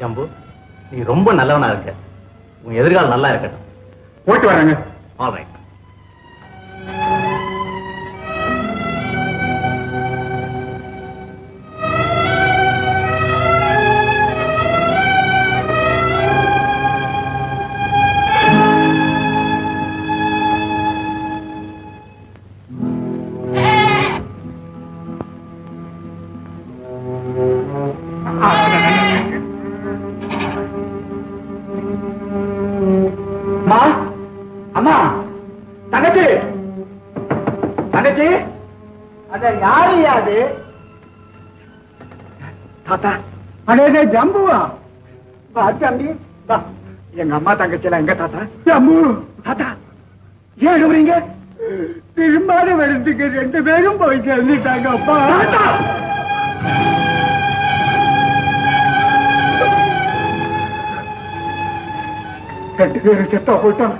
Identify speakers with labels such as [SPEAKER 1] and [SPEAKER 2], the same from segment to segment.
[SPEAKER 1] ஜம்பு நீ ரொம்ப நல்லவனா இருக்க. உன் எதிர்காலம் நல்லா இருக்கட்டும்.
[SPEAKER 2] போயிட்டு வரேங்க.
[SPEAKER 1] ஆல் ரைட்
[SPEAKER 2] அடே ஜம்புவா? வா தம்பி வா. எங்க அம்மா தங்கச்சி எல்லாம் எங்க தாத்தா? ஜம்பு தாத்தா ஏன் எழுவுறீங்க திரும்பாத வரதுக்கு ரெண்டு பேரும் போய் சேர்ந்துட்டாங்க அப்பா. ரெண்டு பேரும் செத்தா போயிட்டாங்க.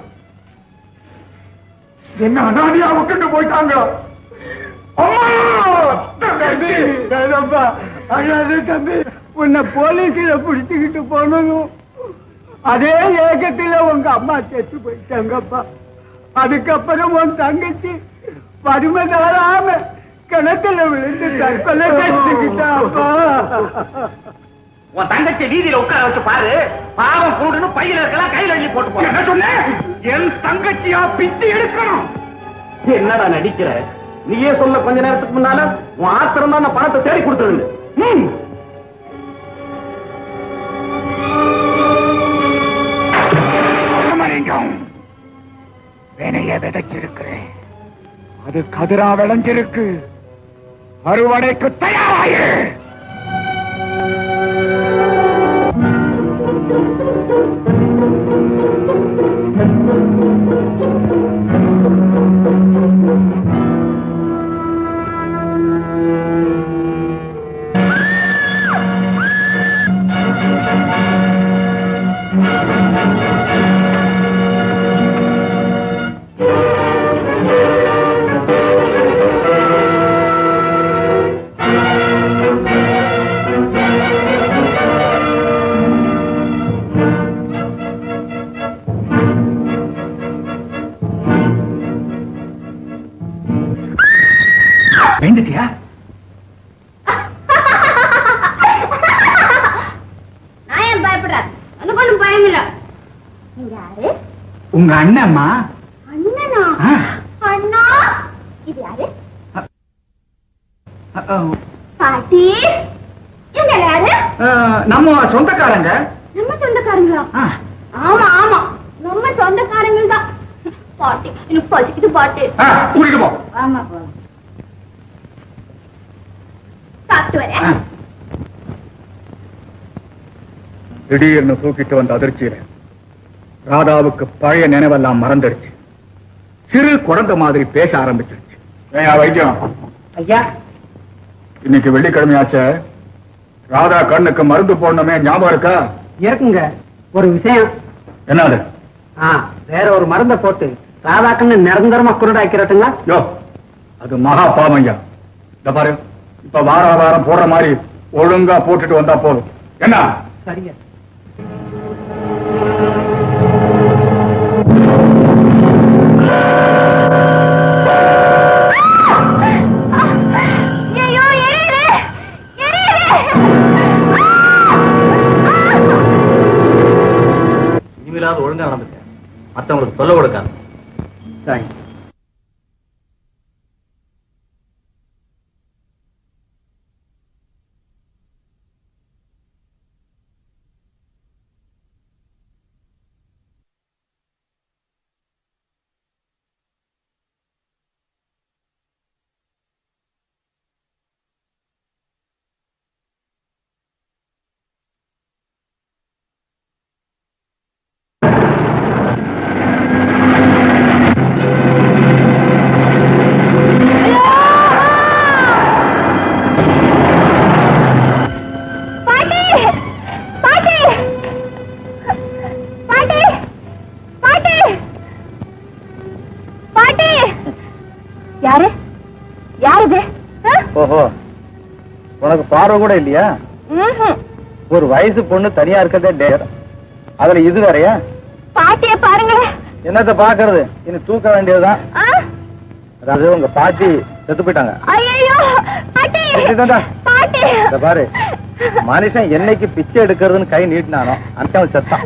[SPEAKER 2] என்ன அனாதியா விட்டுட்டு போயிட்டாங்க? அம்மா! தம்பி வேணாம்பா அழாது தம்பி. உன்னை போலீஸ்ல பிடிச்சுக்கிட்டு போனதும் அதே ஏகத்துல உங்க அம்மா செத்து போயிட்டாங்கப்பா. அதுக்கப்புறம் உன் தங்கச்சி வறுமை தாராம கிணத்துல விழுந்து தற்கொலை செஞ்சுக்கிட்டாப்பா.
[SPEAKER 1] உன் தங்கச்சி வீதியில உட்கார வச்சு பாரு. பாவம் கூடுன்னு பையில இருக்கலாம் கையில அள்ளி போட்டு போ.
[SPEAKER 2] என்ன சொன்ன? என் தங்கச்சியா பிச்சு எடுக்கணும்.
[SPEAKER 1] என்னடா நடிக்கிற? நீயே சொன்ன கொஞ்ச நேரத்துக்கு முன்னால உன் ஆத்திரம் தான் பணத்தை தேடி கொடுத்தது.
[SPEAKER 2] வினைய விதைச்சிருக்கிறேன் அது கதிரா விளைஞ்சிருக்கு. அறுவடைக்கு தயாராயிரு. வேண்டுட்டியா
[SPEAKER 3] நான் ஏன் பயப்படுறேன்? எனக்கு ஒண்ணும் பயம் இல்ல நீங்க யாரு?
[SPEAKER 2] உங்க அண்ணம்மா?
[SPEAKER 3] அண்ணனா. அண்ணா? இது யாரு? பாட்டி? இவங்க யாரு?
[SPEAKER 2] நம்ம சொந்தக்காரங்க.
[SPEAKER 3] நம்ம சொந்தக்காரங்களா. ஆமா ஆமா. நம்ம சொந்தக்காரங்க தான் பாட்டி எனக்கு பசிக்குது பாட்டி.
[SPEAKER 2] கூட்டிட்டு போ.
[SPEAKER 3] ஆமா போலாம் சாப்பிட்டு. வரேன்
[SPEAKER 2] திடீர்னு தூக்கிட்டு வந்த அதிர்ச்சியில ராதாவுக்கு பழைய நினைவெல்லாம் மறந்துடுச்சு. சிறு குழந்தை மாதிரி பேச ஆரம்பிச்சிருச்சு. வைத்தியம்.
[SPEAKER 4] ஐயா.
[SPEAKER 2] இன்னைக்கு வெள்ளிக்கிழமையாச்சே ராதா கண்ணுக்கு மருந்து போடணுமே ஞாபகம் இருக்கா?
[SPEAKER 4] இருக்குங்க. ஒரு விஷயம்.
[SPEAKER 2] என்னது?
[SPEAKER 4] ஆ வேற ஒரு மருந்தை போட்டு ராதாக்கண்ணு நிரந்தரமா குருடாக்கிறட்டுங்களா
[SPEAKER 2] யோ அது மகா பாவம்யா இந்த பாரு. இப்ப வார வாரம் போடுற மாதிரி ஒழுங்கா போட்டுட்டு வந்தா போதும். என்ன?
[SPEAKER 4] சரிங்க.
[SPEAKER 1] இனிமேலாவது ஒழுங்கா நடந்துக்க. மத்தவங்களுக்கு சொல்ல கொடுக்காது
[SPEAKER 4] சரி
[SPEAKER 1] பார்வை கூட இல்லையா.
[SPEAKER 3] ஒரு வயசு பொண்ணு தனியா இருக்கதே டேர் அதுல இது வேறயா?
[SPEAKER 5] பாட்டிய பாருங்களேன்.
[SPEAKER 3] என்னத்த பாக்குறது இனி தூக்க வேண்டியதுதான்? அதாவது உங்க பாட்டி செத்து போயிட்டாங்க. பாரு. மனுஷன் என்னைக்கு பிச்சை எடுக்கிறதுன்னு கை நீட்டினானோ அந்த செத்தான்.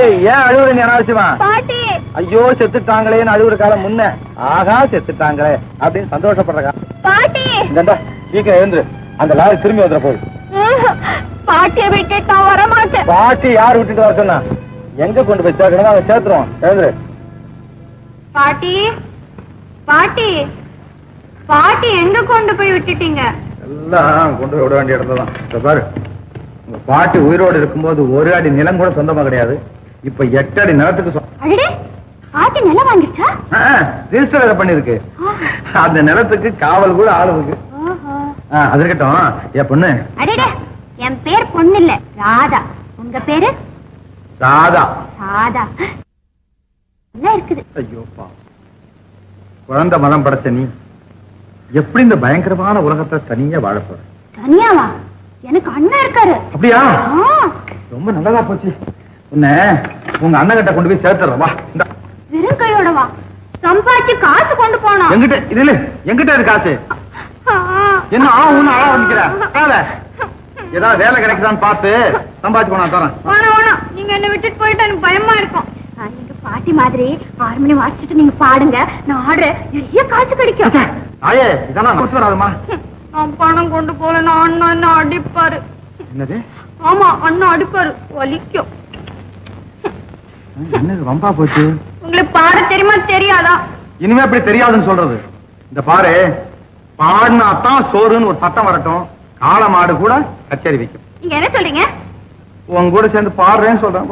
[SPEAKER 3] ஏய் ஏன் அழுவுற நீ அனாவசியமா?
[SPEAKER 5] பாட்டி.
[SPEAKER 3] ஐயோ செத்துட்டாங்களேன்னு அழுவுற காலம் முன்ன. ஆகா செத்துட்டாங்களே அப்படின்னு சந்தோஷப்படுற காலம்
[SPEAKER 5] பாட்டி!
[SPEAKER 3] இந்தா சீக்கிரம் எழுந்துரு. அந்த லாரி திரும்பி வந்துட போகுது.
[SPEAKER 5] பாட்டிய விட்டு நான் வர மாட்டேன்
[SPEAKER 3] பாட்டி யார் விட்டுட்டு வர சொன்னா? எங்க கொண்டு போய் சேர்க்கணும் அங்க சேர்த்துருவோம். எழுந்துரு.
[SPEAKER 5] பாட்டி பாட்டி பாட்டி எங்க கொண்டு போய் விட்டுட்டீங்க?
[SPEAKER 3] எல்லாம் கொண்டு போய் விட வேண்டிய இடத்துல தான் பாரு. உங்க பாட்டி உயிரோடு இருக்கும்போது ஒரு அடி நிலம் கூட சொந்தமா கிடையாது. இப்ப எட்டு அடி நிலத்துக்கு
[SPEAKER 5] பாட்டி நிலம்
[SPEAKER 3] ஆ, ரெஜிஸ்டர் வேற பண்ணிருக்கு. அந்த நிலத்துக்கு காவல் கூட ஆளு இருக்கு. அது இருக்கட்டும். ஏ பொண்ணு.
[SPEAKER 5] அடடே என் பேர் பொண்ணு இல்ல ராதா. உங்க பேரு? ராதா. நல்லா இருக்குது.
[SPEAKER 3] ஐயோப்பா குழந்தை மனம் படைச்ச நீ. எப்படி இந்த பயங்கரமான உலகத்தை தனியா வாழ போற?
[SPEAKER 5] தனியாவா? எனக்கு அண்ணன் இருக்காரு.
[SPEAKER 3] அப்படியா? ரொம்ப நல்லதா போச்சு. உன்னை உங்க அண்ணன் கிட்ட கொண்டு போய் சேர்த்துறேன் வா இந்தா.
[SPEAKER 5] கையோட வா. சம்பாதிச்சு காசு கொண்டு போனோம்.
[SPEAKER 3] எங்கிட்ட இது இல்ல எங்கிட்ட இருக்கு காசு? என்ன ஆ ஒண்ணு ஆ நிக்கிற வேலை ஏதாவது வேலை கிடைக்குதான்னு பார்த்து சம்பாதிச்சு கொண்டு தரேன்.
[SPEAKER 5] வேணாம் வேணாம் நீங்க என்ன விட்டுட்டு போயிட்டு எனக்கு பயமா இருக்கும். நீங்க பாட்டி மாதிரி ஆறு மணி வாசிச்சுட்டு நீங்க பாடுங்க. நான் ஆடுறேன். நிறைய காசு கிடைக்கும்.
[SPEAKER 3] ஆயே இதெல்லாம் நமக்கு வராதுமா
[SPEAKER 5] நான் பணம் கொண்டு போல நான் அண்ணா என்ன அடிப்பாரு?
[SPEAKER 3] என்னது?
[SPEAKER 5] ஆமா அண்ணா அடிப்பாரு. வலிக்கும்.
[SPEAKER 3] என்னது வம்பா போச்சு?
[SPEAKER 5] உங்களுக்கு பாட தெரியுமா? தெரியாதா?
[SPEAKER 3] இனிமே அப்படி தெரியாதுன்னு சொல்றது. இந்த பாரு பாடினா தான் சோறுன்னு ஒரு சட்டம் வரட்டும். காளை மாடு கூட கச்சேரி வைக்கும்.
[SPEAKER 5] நீங்க என்ன சொல்றீங்க?
[SPEAKER 3] உன் கூட சேர்ந்து பாடுறேன்னு சொல்றேன்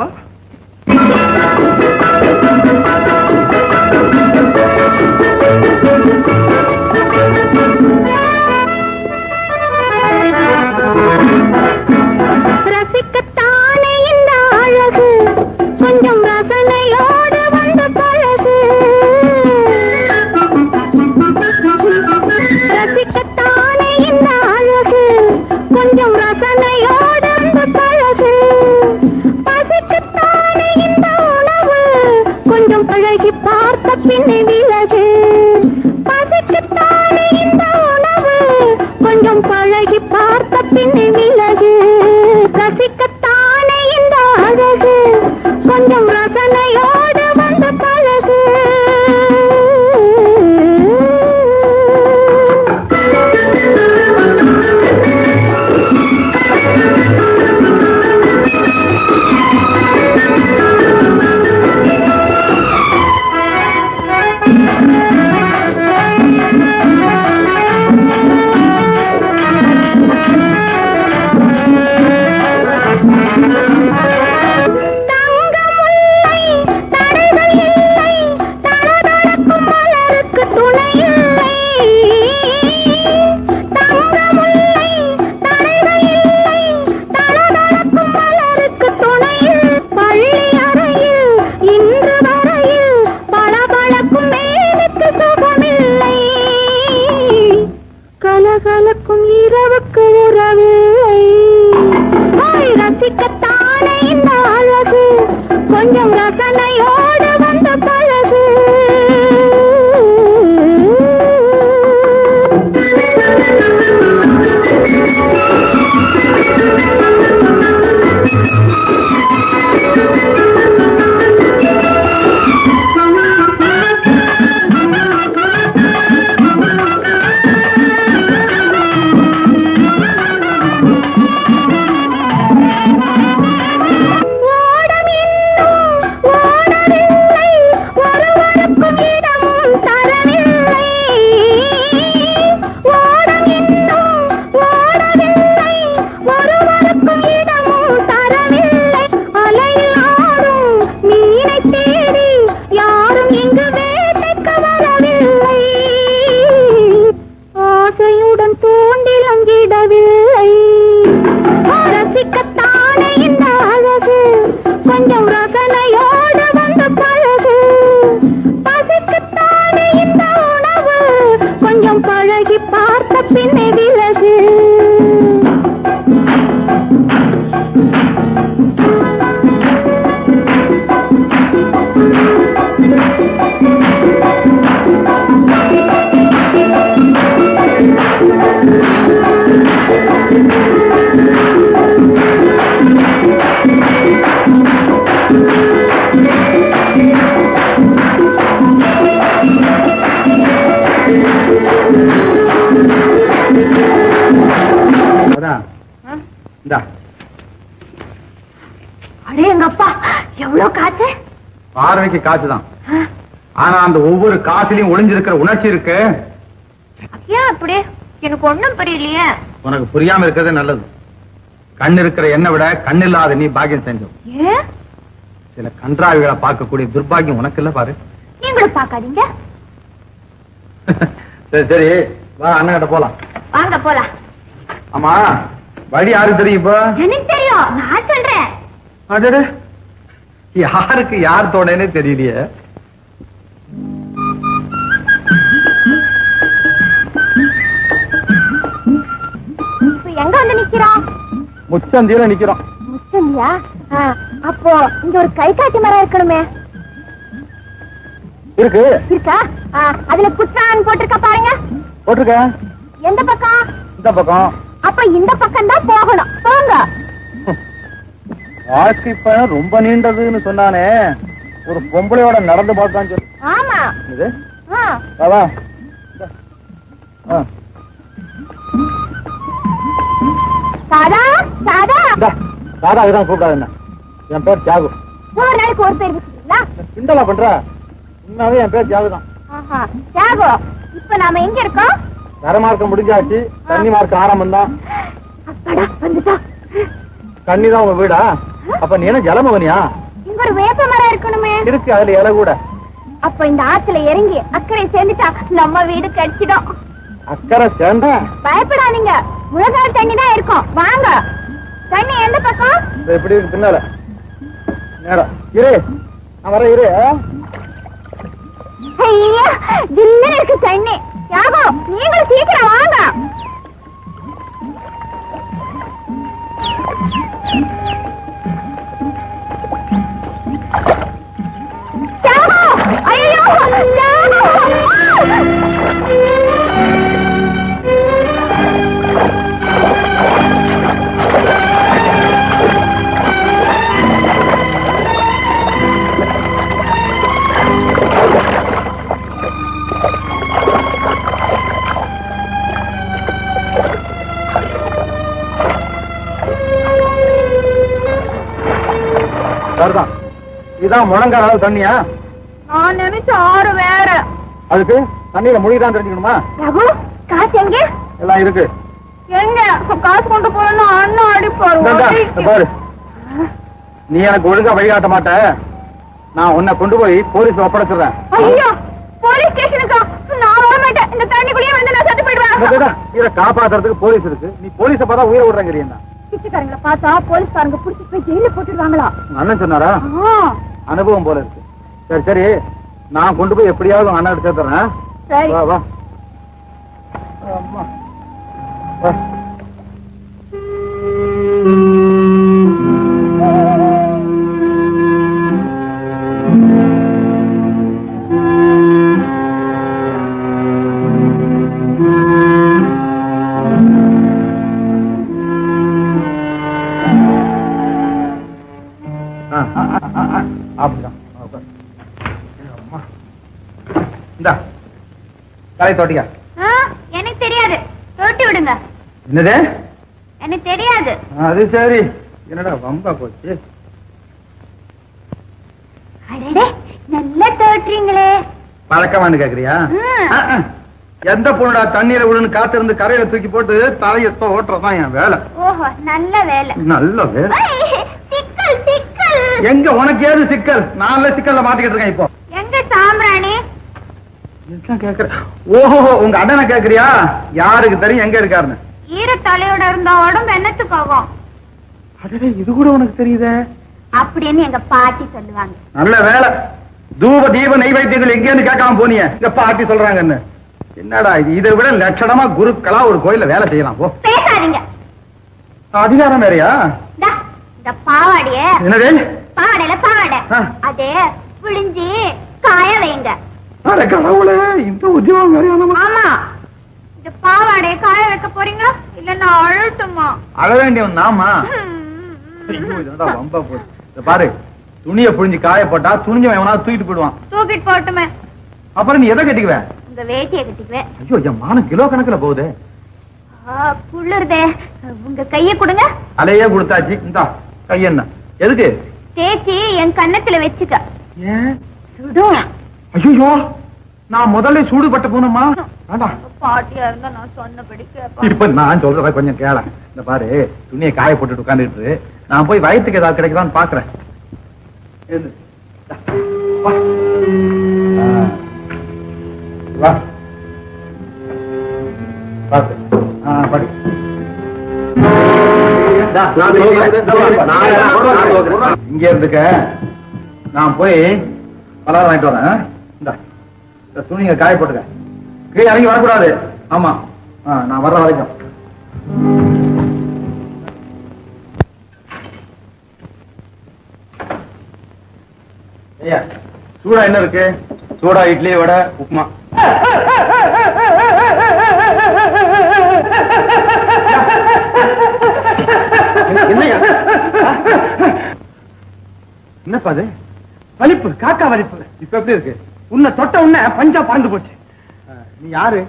[SPEAKER 6] பார்வைக்கு காசுதான். ஆனா அந்த ஒவ்வொரு காசுலயும் ஒளிஞ்சிருக்கிற உணர்ச்சி இருக்கு.
[SPEAKER 3] ஏன் அப்படி எனக்கு ஒண்ணும் புரியலையே.
[SPEAKER 6] உனக்கு புரியாம இருக்கிறது நல்லது. கண் இருக்கிற என்னை விட கண் இல்லாத நீ பாக்கியம் செஞ்சோம் சில கன்றாவிகளை பார்க்கக்கூடிய துர்பாக்கியம் உனக்கு இல்ல பாரு.
[SPEAKER 3] நீங்களும் பாக்காதீங்க
[SPEAKER 6] சரி சரி. வா அண்ணன் கிட்ட போலாம்.
[SPEAKER 3] வாங்க போலாம்.
[SPEAKER 6] ஆமா வழி யாருக்கு தெரியும் இப்போ?
[SPEAKER 3] எனக்கு தெரியும். நான் சொல்றேன்.
[SPEAKER 6] அடடே. யாருக்கு யார் தோணேன்னு தெரியலையே.
[SPEAKER 3] எங்க வந்து நிக்கிறோம்?
[SPEAKER 6] முச்சந்தியில நிக்கிறோம்.
[SPEAKER 3] முச்சந்தியா? அப்போ இங்க ஒரு கை காட்டி மரம் இருக்கணுமே.
[SPEAKER 6] இருக்கு.
[SPEAKER 3] இருக்கா? அதுல குற்றான் போட்டிருக்க பாருங்க.
[SPEAKER 6] போட்டிருக்க
[SPEAKER 3] எந்த பக்கம்?
[SPEAKER 6] இந்த பக்கம்.
[SPEAKER 3] அப்ப இந்த பக்கம் தான் போகணும். போங்க.
[SPEAKER 6] வாழ்க்கை பயணம் ரொம்ப நீண்டதுன்னு சொன்னானே. ஒரு பொம்பளையோட நடந்து பார்த்தான்னு சொல்லு
[SPEAKER 3] ஆமா.
[SPEAKER 6] இது. வா,
[SPEAKER 3] சாதா சாதா.
[SPEAKER 6] ராதா இதான் கூப்பிடாது என்ன? என் பேர் தியாகு
[SPEAKER 3] ஒரு நாளைக்கு ஒரு பேர் வச்சுக்கீங்களா
[SPEAKER 6] கிண்டலா பண்ற? உண்மையாவே என் பேர் தியாகு தான்.
[SPEAKER 3] தியாகு இப்ப நாம எங்க இருக்கோம்?
[SPEAKER 6] தர மார்க்கம் முடிஞ்சாச்சு. தண்ணி மார்க்கம் ஆரம்பம் தான் தண்ணி தான் உங்க வீடா? அப்ப நீ என்ன ஜலமவனியா
[SPEAKER 3] இங்க ஒரு வேப்ப மரம் இருக்கணுமே.
[SPEAKER 6] இருக்கு அதுல இலை கூட.
[SPEAKER 3] அப்ப இந்த ஆத்துல இறங்கி அக்கறை சேர்ந்துட்டா நம்ம வீடு கிடைச்சிடும்.
[SPEAKER 6] அக்கறை சேர்ந்த?
[SPEAKER 3] பயப்படாதீங்க. முழங்கால் தண்ணி தான் இருக்கும். வாங்க. தண்ணி எந்த பக்கம்?
[SPEAKER 6] எப்படி இருக்கு பின்னால. நேரம் இரு. நான் வரேன் இரு?
[SPEAKER 3] ஐயா இருக்கு தண்ணி. யாகம் நீங்களும் சீக்கிரம் வாங்க.
[SPEAKER 6] இதான் முழங்கால் அளவு தண்ணியா?
[SPEAKER 3] நான் நினைச்ச ஆறு வேற.
[SPEAKER 6] அதுக்கு தண்ணியில மொழிதான் தெரிஞ்சுக்கணுமா?
[SPEAKER 3] ரகு காசு எங்க?
[SPEAKER 6] எல்லாம் இருக்கு.
[SPEAKER 3] எங்க? காசு கொண்டு போறோம் அண்ணன் அடிப்பாரு.
[SPEAKER 6] பாரு. நீ எனக்கு ஒழுங்கா வழிகாட்ட மாட்ட. நான் உன்னை கொண்டு போய் போலீஸ் ஒப்படைச்சிடுறேன்.
[SPEAKER 3] ஐயோ போலீஸ் ஸ்டேஷனுக்கா? நான் வர மாட்டேன். இந்த தண்ணிக்குள்ளேயே வந்து நான் செத்து போயிடுவேன்.
[SPEAKER 6] இதை காப்பாத்துறதுக்கு போலீஸ் இருக்கு. நீ போலீஸ பார்த்தா உயிரை விடுறேங்கிறீங்க
[SPEAKER 3] பிச்சைக்காரங்களை பார்த்தா போலீஸ் பாருங்க புடிச்சு போய் ஜெயில போட்டுடுவாங்களா?
[SPEAKER 6] அண்ணன் சொன்னாரா? அனுபவம் போல இருக்கு. சரி சரி. நான் கொண்டு போய் எப்படியாவது சேர்த்துறேன்
[SPEAKER 3] சரி.
[SPEAKER 6] வா வா. அம்மா. தோட்டிக்கா
[SPEAKER 3] ஆ, எனக்கு தெரியாது. தொட்டி விடுங்க.
[SPEAKER 6] என்னது?
[SPEAKER 3] எனக்கு தெரியாது.
[SPEAKER 6] அது சரி. என்னடா வம்பா போச்சு?
[SPEAKER 3] அடடே நல்லா தோட்டுறீங்களே.
[SPEAKER 6] பழக்கமான்னு கேக்குறியா. எந்த பொண்ணுடா தண்ணீரை விழுன்னு காத்திருந்து கரையில தூக்கி போட்டு தலையை ஓட்டுறதான் என் வேலை.
[SPEAKER 3] ஓஹோ நல்ல வேலை.
[SPEAKER 6] நல்ல வேலை.
[SPEAKER 3] சிக்கல் சிக்கல்.
[SPEAKER 6] எங்க உனக்கு ஏது சிக்கல்? நான்ல சிக்கல்ல மாட்டிக்கிட்டு இருக்கேன் இப்போ.
[SPEAKER 3] எங்க சாம்பிராணி?
[SPEAKER 6] என்ன கேக்குற? ஓஹோ உங்க அண்ணனை கேக்குறியா? யாருக்கு தெரியும் எங்க இருக்காருன்னு?
[SPEAKER 3] ஈர தலையோட இருந்த உடம்பு என்னத்துக்கு ஆகும்?
[SPEAKER 6] அடடே இது கூட உனக்கு தெரியுதே.
[SPEAKER 3] அப்படின்னு எங்க பாட்டி சொல்லுவாங்க.
[SPEAKER 6] நல்ல வேலை. தூப தீப நைவேத்தியங்கள் எங்கேன்னு கேட்காம போனியே. பாட்டி சொல்றாங்கன்னு. என்னடா இது? இதை விட லட்சணமா குருக்களா ஒரு கோயில்ல வேலை செய்யலாம். போ.
[SPEAKER 3] பேசாதீங்க.
[SPEAKER 6] அதிகாரம் வேறயா?
[SPEAKER 3] இந்தா, பாவாடைய
[SPEAKER 6] என்னது?
[SPEAKER 3] பாவாடை.
[SPEAKER 6] ஆ.
[SPEAKER 3] அதே புழிஞ்சி காய வைங்க.
[SPEAKER 6] அட கடவுளே இந்த உத்தியோகம் வேறையானமா
[SPEAKER 3] ஆமா இந்த பாவாடைய காய வைக்க போறீங்களா? இல்ல நான் அழட்டுமா?
[SPEAKER 6] அழ வேண்டியவன் நாமா. வம்பா. இத பாரு துணிய புழிஞ்சு காய போட்டா துணிஞ்சவன் எவனாவது தூக்கிட்டு போயிடுவான்.
[SPEAKER 3] தூக்கிட்டு போட்டுமே
[SPEAKER 6] அப்புறம் நீ எதை கட்டிக்குவ?
[SPEAKER 3] உங்க வேட்டியை கட்டிக்குவேன்
[SPEAKER 6] ஐயோ என் மானம் கிலோ கணக்குல போகுது.
[SPEAKER 3] ஆ, குளிருதே. உங்க கைய கொடுங்க.
[SPEAKER 6] அலையே கொடுத்தாச்சு. இந்தா கையென்ன எதுக்கு?
[SPEAKER 3] தேய்ச்சி என் கன்னத்துல வச்சுக்க. சுடும்
[SPEAKER 7] ஐயோ நான் முதல்ல சூடுபட்டு போனோமா வேண்டாம்.
[SPEAKER 3] பாட்டியா இருந்தா நான் சொன்னபடி கேப்பா
[SPEAKER 6] இப்ப நான் சொல்றத கொஞ்சம் கேள. இந்த பாரு துணியை காய போட்டுட்டு உட்காந்துட்டு இரு. நான் போய் வயிற்றுக்கு ஏதாவது கிடைக்குதான்னு பாக்குறேன். இங்க இருந்துக்க. நான் போய் பலகாரம் வாங்கிட்டு வரேன்? இந்த துணியை காய போட்டுக்க. கீழே இறங்கி வரக்கூடாது. ஆமா. நான் வர்ற வரைக்கும். சூடா என்ன இருக்கு? சூடா இட்லி வடை உப்புமா. என்னப்பா அது?
[SPEAKER 7] வலிப்பு காக்கா வலிப்பு.
[SPEAKER 6] இப்ப எப்படி இருக்கு?
[SPEAKER 7] உன்னை தொட்ட உடனே பஞ்சா பறந்து போச்சு.
[SPEAKER 6] நீ யாரு?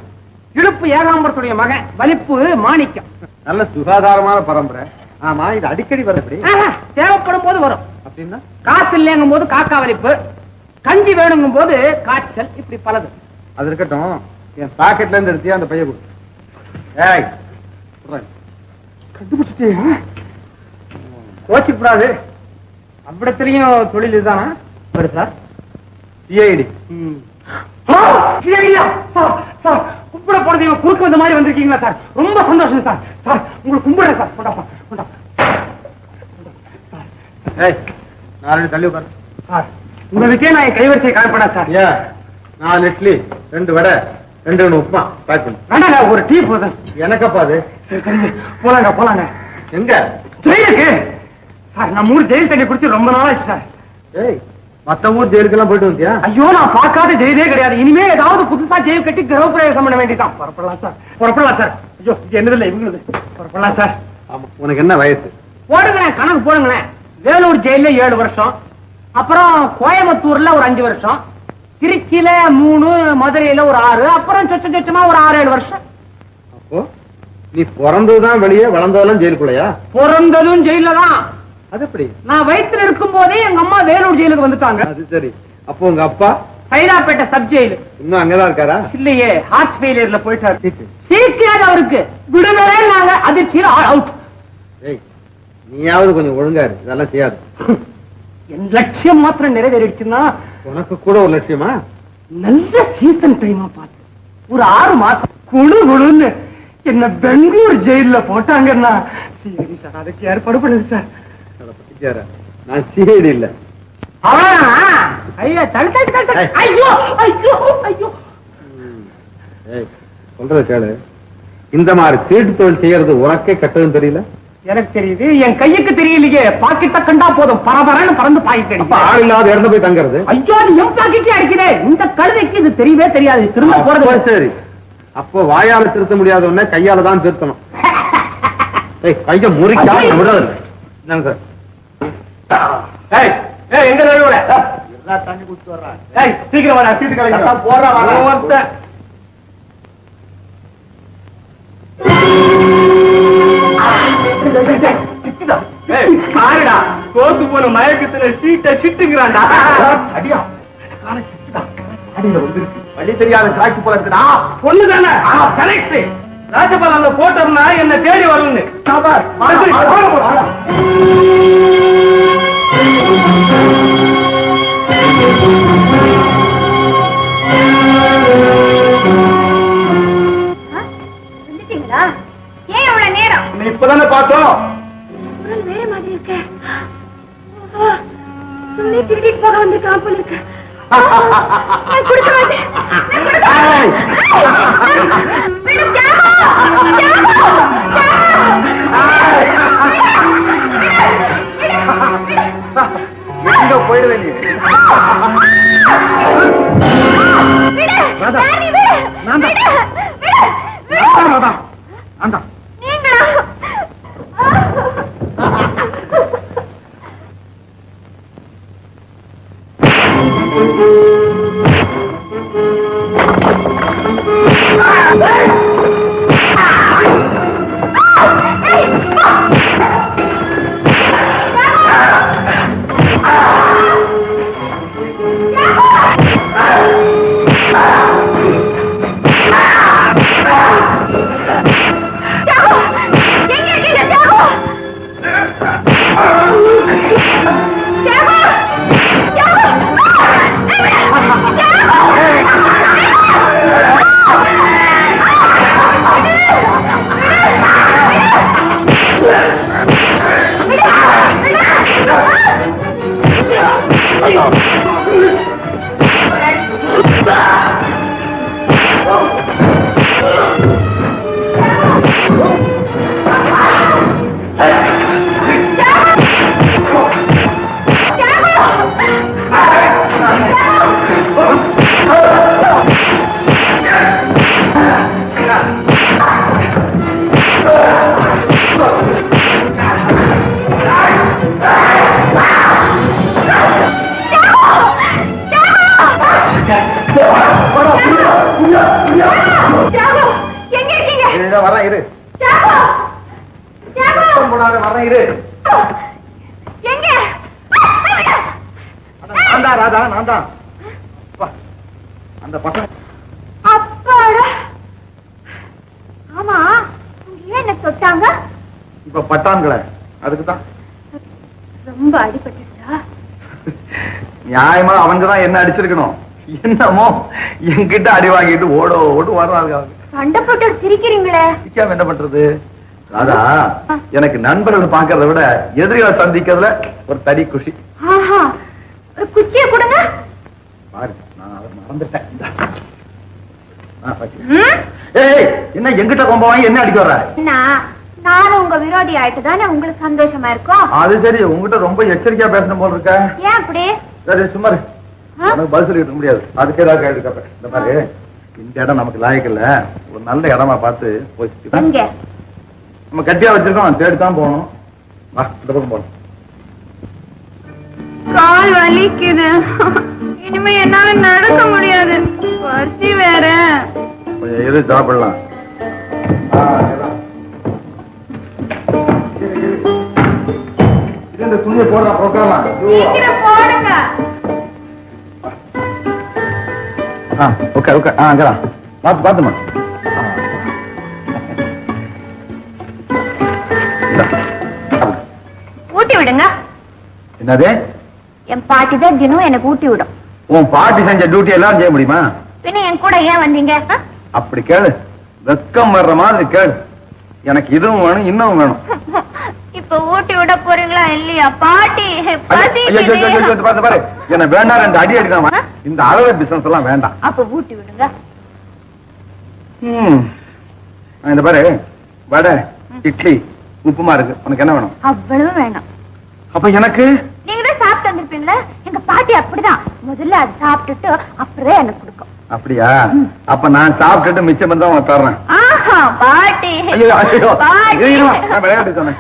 [SPEAKER 7] இடுப்பு ஏகாம்பரத்துடைய மகன் வலிப்பு மாணிக்கம்.
[SPEAKER 6] நல்ல சுகாதாரமான பரம்பரை. ஆமா இது அடிக்கடி
[SPEAKER 7] ஆஹா, தேவைப்படும் போது வரும்.
[SPEAKER 6] அப்படின்னா?
[SPEAKER 7] காசு இல்லைங்கும் போது காக்கா வலிப்பு கஞ்சி வேணுங்கும் போது காய்ச்சல் இப்படி பலது.
[SPEAKER 6] அது இருக்கட்டும். என் பாக்கெட்ல இருந்து எடுத்தியா அந்த பைய கொடு ஏய் சொல்றேன்.
[SPEAKER 7] கண்டுபிடிச்சிட்டே கோச்சிக்கூடாது அவ்விடத்திலையும் தொழில் இதுதானா. வருதா
[SPEAKER 6] சிஐடி
[SPEAKER 7] கும்பிட போறது இவன் குறுக்கு வந்த மாதிரி வந்திருக்கீங்களா சார்? ரொம்ப சந்தோஷம் சார். சார் உங்களுக்கு கும்பிடுறேன் சார். கொண்டாப்பா கொண்டா.
[SPEAKER 6] ஏய் நாலு தள்ளி உட்காரு.
[SPEAKER 7] சார் உங்களுக்கே நான் என் கைவரிசையை காணப்படா சார்?
[SPEAKER 6] ஏன் நாலு இட்லி ரெண்டு வடை ரெண்டு ரெண்டு உப்புமா. பேக் பண்ணு
[SPEAKER 7] வேண்டாங்க ஒரு டீ போதும்.
[SPEAKER 6] எனக்கப்பா அது.
[SPEAKER 7] சரி சரி போலாங்க போலாங்க.
[SPEAKER 6] எங்க?
[SPEAKER 7] ஜெயிலுக்கு. சார் நான் மூணு ஜெயில் தண்ணி குடிச்சு ரொம்ப நாள் ஆச்சு சார்.
[SPEAKER 6] ஏய் மத்த ஊர் ஜெயிலுக்கெல்லாம் போயிட்டு வந்தியா?
[SPEAKER 7] ஐயோ நான் பார்க்காத ஜெயிலே கிடையாது. இனிமே ஏதாவது புதுசா ஜெயில் கட்டி கிரகப்பிரவேசம் பண்ண வேண்டியதான் புறப்படலாம் சார். புறப்படலாம் சார். ஐயோ என்னதில்லை இவங்களுது. புறப்படலாம் சார்.
[SPEAKER 6] ஆமா உனக்கு என்ன வயசு?
[SPEAKER 7] போடுங்களேன் கணக்கு போடுங்களேன். வேலூர் ஜெயில ஏழு வருஷம். அப்புறம் கோயம்புத்தூர்ல ஒரு அஞ்சு வருஷம். திருச்சியில மூணு மதுரையில ஒரு ஆறு அப்புறம் சொச்ச சொச்சமா ஒரு ஆறு ஏழு வருஷம்.
[SPEAKER 6] அப்போ நீ பிறந்ததுதான் வெளியே வளர்ந்ததெல்லாம் ஜெயிலுக்குள்ளையா?
[SPEAKER 7] பிறந்ததும் ஜெயில தான்.
[SPEAKER 6] அது எப்படி?
[SPEAKER 7] நான் வயித்துல இருக்கும் போதே எங்க அம்மா வேலூர் ஜெயிலுக்கு வந்துட்டாங்க.
[SPEAKER 6] அது சரி. அப்போ உங்க அப்பா?
[SPEAKER 7] Saidapet sub jail.
[SPEAKER 6] இன்னும் அங்கதான் இருக்காரா?
[SPEAKER 7] இல்லையே ஹார்ட் ஃபெயிலியர்ல போயிட்டாரு. சீக்கிரம் அவருக்கு விடுதலை நாங்க அதிர்ச்சியில் அவுட்
[SPEAKER 6] ஏய் நீயாவது கொஞ்சம் ஒழுங்கா இரு. இதெல்லாம் செய்யாது.
[SPEAKER 7] என் லட்சியம் மாத்திரம் நிறைவேறிடுச்சுன்னா
[SPEAKER 6] உனக்கு கூட ஒரு லட்சியமா?
[SPEAKER 7] நல்ல சீசன் டைமா பார்த்து ஒரு ஆறு மாசம் குழு குழுன்னு என்ன பெங்களூர் ஜெயில்ல போட்டாங்கன்னா சரி சார் அதுக்கு ஏற்பாடு பண்ணுங்க சார்.
[SPEAKER 6] கேர நான் சிஐடி இல்ல. சொல்றது கேளு. இந்த மாதிரி திருட்டு தொழில் செய்யறது உனக்கே கட்டதும் தெரியல?
[SPEAKER 7] எனக்கு தெரியுது. என் கையுக்கு தெரியலையே. பாக்கெட்ட கண்டா போதும். பரபரன்னு பறந்து பாக்கெட்
[SPEAKER 6] அப்ப ஆள் இல்லாத இடத்துல போய் தங்குறது?
[SPEAKER 7] ஐயோ அது என் பாக்கெட்டே அடிக்குதே இந்த கழுதைக்கு இது தெரியவே தெரியாது. திரும்ப போறது
[SPEAKER 6] சரி. அப்போ வாயால திருத்த முடியாத உடனே கையால தான் திருத்தணும். கைய முறிக்கா
[SPEAKER 7] ஐயோ.
[SPEAKER 6] விடாது சார்?
[SPEAKER 7] எங்க நடுவுல தண்ணி குடிச்சு வர்றான். ஏய் சீக்கிரம் வாடா சீட்டு கலைங்க. போறா வாடா. பாருடா தோத்து போன மயக்கத்துல சீட்டை சிட்டுங்கிறான்டா. அடியா.
[SPEAKER 6] வழி தெரியாத காட்சி போல இருக்குடா.
[SPEAKER 7] பொண்ணு தானே கரெக்ட் ராஜபால் அந்த போட்டோம்னா என்ன தேடி வரும்னு. இப்பதானே பார்த்தோம்.
[SPEAKER 3] வேற மாதிரி இருக்க துணி திருடிட்டு போக வந்திருக்கான் போல இருக்கு. நான் கொடுக்க
[SPEAKER 6] எங்க போயிடுவேன்! ராதா. நான் தான்.
[SPEAKER 3] விடு! விடு!
[SPEAKER 6] நியாயமா அவங்க தான் என்ன அடிச்சிருக்கணும்? என்னமோ என்கிட்ட அடி வாங்கிட்டு ஓட ஓடு வர்றாங்க
[SPEAKER 3] சண்டை சிரிக்கிறீங்களே.
[SPEAKER 6] சிக்காம என்ன பண்றது? ராதா எனக்கு நண்பர்கள் பாக்குறத விட எதிரிகளை சந்திக்கிறதுல ஒரு தனி குஷி.
[SPEAKER 3] குச்சியை கொடுங்க.
[SPEAKER 6] பாரு நான் மறந்துட்டேன்? ஏய் என்ன எங்கிட்ட கொம்ப வாங்கி என்ன அடிக்க வர்ற?
[SPEAKER 3] என்ன நானும் உங்க விரோதி ஆயிட்டு தானே உங்களுக்கு சந்தோஷமா இருக்கும்?
[SPEAKER 6] அது சரி உங்ககிட்ட ரொம்ப எச்சரிக்கையா பேசணும் போல இருக்க.
[SPEAKER 3] ஏன் அப்படி?
[SPEAKER 6] சரி.
[SPEAKER 3] ஆ?
[SPEAKER 6] உனக்கு பதில் சொல்லிட்டு முடியாது. அதுக்கு ஏதாவது கேள்வி கேட்பேன் இந்த மாதிரி இந்த இடம் நமக்கு லாயக்கு இல்ல. ஒரு நல்ல இடமா பார்த்து போய் நம்ம கட்டியா வச்சிருக்கோம். தேடி தான் போகணும். வா இந்த பக்கம் போகணும்
[SPEAKER 3] கால் வலிக்குது. இனிமே என்னால நடக்க முடியாது. பசி வேற.
[SPEAKER 6] கொஞ்சம் எது சாப்பிடலாம். இந்த துணியை போடுறா ஆ ஓகே ஓகே ஆ அங்கதான் பார்த்து பார்த்துமா
[SPEAKER 3] ஊட்டி விடுங்க.
[SPEAKER 6] என்னது?
[SPEAKER 3] என் பாட்டி தான் தினம் எனக்கு ஊட்டி விடும்.
[SPEAKER 6] உன் பாட்டி செஞ்ச டியூட்டி எல்லாரும் செய்ய முடியுமா?
[SPEAKER 3] பின்ன என் கூட ஏன் வந்தீங்க?
[SPEAKER 6] அப்படி கேளு. வெக்கம் வர்ற மாதிரி கேளு. எனக்கு இதுவும் வேணும் இன்னும் வேணும்.
[SPEAKER 3] இப்ப ஊட்டி விட போறீங்களா இல்லையா? பாட்டி.
[SPEAKER 6] பாரு. என்ன வேண்டாம் ரெண்டு அடி இந்த அளவு பிசினஸ் எல்லாம் வேண்டாம்.
[SPEAKER 3] அப்ப ஊட்டி விடுங்க.
[SPEAKER 6] ம். ஆ, இந்த பாரு. வடை இட்லி உப்புமா இருக்கு. உனக்கு என்ன வேணும்?
[SPEAKER 3] அவ்வளவு வேணாம்.
[SPEAKER 6] அப்ப எனக்கு?
[SPEAKER 3] நீங்களே சாப்பிட்டு வந்திருப்பீங்களா? எங்க பாட்டி அப்படிதான். முதல்ல அது சாப்பிட்டுட்டு அப்புறம் எனக்கு கொடுக்கும்.
[SPEAKER 6] அப்படியா? அப்ப நான் சாப்பிட்டுட்டு மிச்சம் இருந்தா உனக்கு தர்றேன். விளையாட்டு சொன்னேன்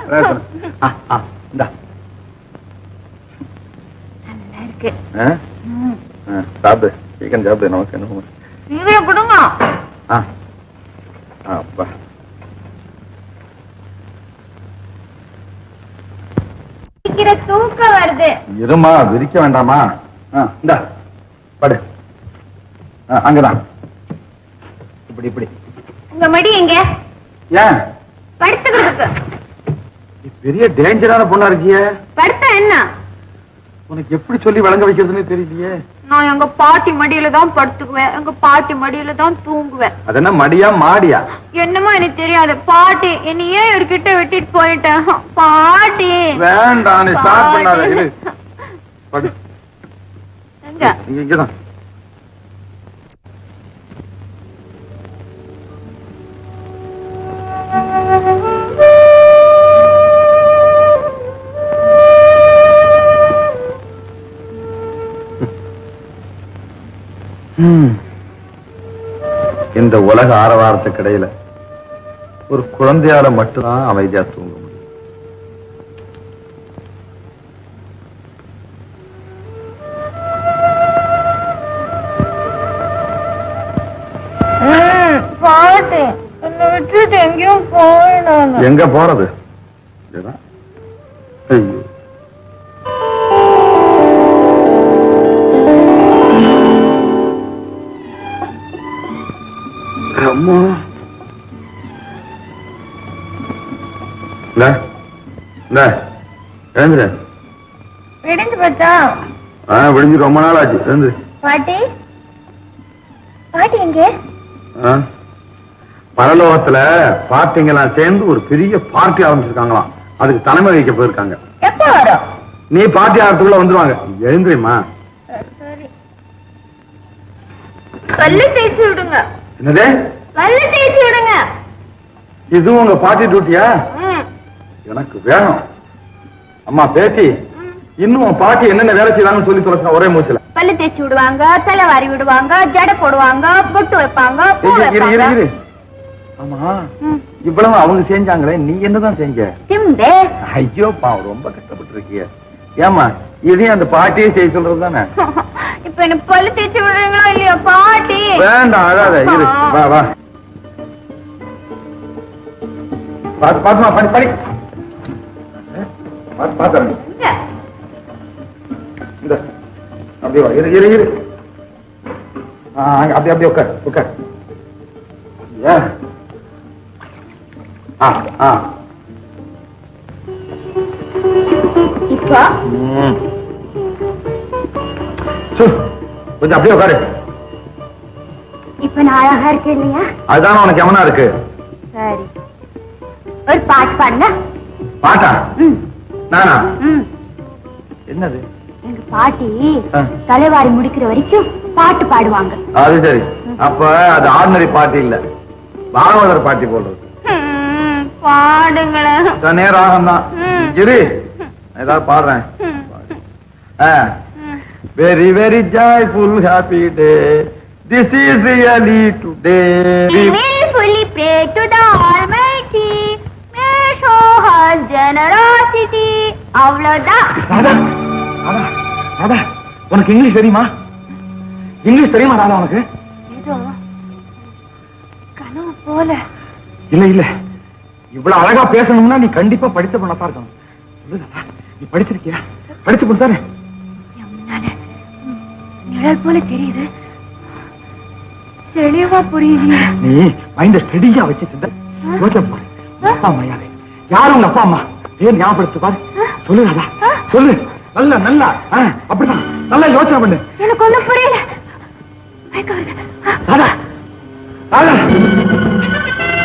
[SPEAKER 6] சாப்பிடு. சிக்கன் சாப்பிடு நமக்கு என்ன
[SPEAKER 3] கொடுங்க.
[SPEAKER 6] அப்பா
[SPEAKER 3] தூக்கம் வருது.
[SPEAKER 6] இருமா விரிக்க வேண்டாமா? இந்தா. படு. அங்கதான். இப்படி இப்படி.
[SPEAKER 3] உங்க மடி எங்க?
[SPEAKER 6] ஏன்?
[SPEAKER 3] படுத்துக்கிறதுக்கு.
[SPEAKER 6] பெரிய டேஞ்சரான பொண்ணா இருக்கியே.
[SPEAKER 3] படுத்தா என்ன?
[SPEAKER 6] உனக்கு எப்படி சொல்லி வழங்க வைக்கிறதுன்னு தெரியலையே.
[SPEAKER 3] நான் எங்க பாட்டி மடியில தான் படுத்துக்குவேன். எங்க பாட்டி மடியில தான் தூங்குவேன்.
[SPEAKER 6] அது என்ன மடியா மாடியா?
[SPEAKER 3] என்னமோ எனக்கு தெரியாது. பாட்டி என்னை ஏன் இவர்கிட்ட விட்டுட்டு போயிட்டேன். பாட்டி.
[SPEAKER 6] வேண்டாம் நீ ஸ்டார்ட் பண்ணாத. இரு. படு.
[SPEAKER 3] எங்க?
[SPEAKER 6] இங்க இங்கதான். இந்த உலக ஆரவாரத்துக்கு இடையில ஒரு குழந்தையால மட்டும்தான் அமைதியா தூங்க முடியும். எங்க போறது? எழுந்துரு.
[SPEAKER 3] விடிஞ்சு போச்சா?
[SPEAKER 6] ஆ விடிஞ்சு ரொம்ப நாள் ஆச்சு எழுந்துரு.
[SPEAKER 3] பாட்டி? பாட்டி எங்க?
[SPEAKER 6] பரலோகத்துல பார்ட்டிங்கெல்லாம் சேர்ந்து ஒரு பெரிய பார்ட்டி ஆரம்பிச்சிருக்காங்களாம். அதுக்கு தலைமை வைக்க போயிருக்காங்க.
[SPEAKER 3] எப்போ வரும்?
[SPEAKER 6] நீ பாட்டி ஆகிறதுக்குள்ள வந்துருவாங்க. எழுந்துருமா?
[SPEAKER 3] பல்லு தேய்ச்சி விடுங்க.
[SPEAKER 6] என்னது?
[SPEAKER 3] பல்லு தேய்ச்சி விடுங்க.
[SPEAKER 6] இதுவும் உங்க பாட்டி டியூட்டியா எனக்கு வேணும். அம்மா பேத்தி
[SPEAKER 3] ம்.
[SPEAKER 6] இன்னும் பாட்டி என்னென்ன வேலை செய்வாங்கன்னு சொல்லி தொலைச்சா ஒரே மூச்சுல.
[SPEAKER 3] பல்லு தேய்ச்சி விடுவாங்க தலை வாரி விடுவாங்க ஜடை போடுவாங்க பொட்டு வைப்பாங்க.
[SPEAKER 6] ஆமா. இவ்வளவு அவங்க செஞ்சாங்களே நீ என்னதான் செஞ்ச? ஐயோ பாவம் ரொம்ப கஷ்டப்பட்டு இருக்கிய ஏமா இதையும் அந்த பாட்டியே செய்ய சொல்றது தானே
[SPEAKER 3] இப்ப எனக்கு பல்லு தேய்ச்சி விடுறீங்களா இல்லையா பாட்டி?
[SPEAKER 6] வேண்டாம் அழாத இரு வா வா. பாத்து பாத்துமா படி படி. ஏ, பாத்து பாத்து
[SPEAKER 3] இங்க.
[SPEAKER 6] இந்த. அப்படியே இரு இரு இரு. அப்படியே அப்படியே உட்கார் உட்கார். கொஞ்சம் அப்படியே உட்காரு.
[SPEAKER 3] இப்ப நான் அழகா இருக்கேன் இல்லையா?
[SPEAKER 6] அதுதான் உனக்கு எவனா இருக்கு?
[SPEAKER 3] சரி. ஒரு பாட்டு பாடுங்க
[SPEAKER 6] பாட்டா?
[SPEAKER 3] ம்.
[SPEAKER 6] நானா?
[SPEAKER 3] ம்.
[SPEAKER 6] என்னது?
[SPEAKER 3] எங்க பாட்டி. தலைவாரி முடிக்கிற வரைக்கும் பாட்டு பாடுவாங்க.
[SPEAKER 6] அது சரி. அப்ப அது ஆர்டினரி பார்ட்டி இல்ல. பாகவதர் பார்ட்டி போடுறது.
[SPEAKER 3] ம், பாடுங்களேன்.
[SPEAKER 6] தனே ராகம் தான்
[SPEAKER 3] ம்.
[SPEAKER 6] இரு. ஏதாவது பாடுறேன்.
[SPEAKER 3] ம், ம்.
[SPEAKER 6] Very very joyful happy day this is really today
[SPEAKER 3] fully pray to the Almighty. May show her generosity. அவ்வளவுதான்.
[SPEAKER 6] ராதா உனக்கு இங்கிலீஷ் தெரியுமா? இங்கிலீஷ் தெரியுமா ராதா உனக்கு?
[SPEAKER 3] கனவு போல.
[SPEAKER 6] இல்ல இல்ல. இவ்வளவு அழகா பேசணும்னா நீ கண்டிப்பா படிச்ச பண்ணா இருக்கணும். சொல்லு ராதா நீ படிச்சிருக்கியா? படிச்சு கொடுத்தாரு.
[SPEAKER 3] நிழல் போல தெரியுது. தெளிவா புரியுது.
[SPEAKER 6] நீ மைண்ட ஸ்டெடியா யோசனை பாரு. உங்க அப்பா அம்மா யாரு? யாரும் உங்க அப்பா அம்மா? ஏன் ஞாபகப்படுத்து பாரு. சொல்லு சொல்லு. நல்லா நல்லா. அப்படிதான். நல்லா யோசனை பண்ணு.
[SPEAKER 3] எனக்கு ஒண்ணும் புரியல.
[SPEAKER 6] ராதா ராதா.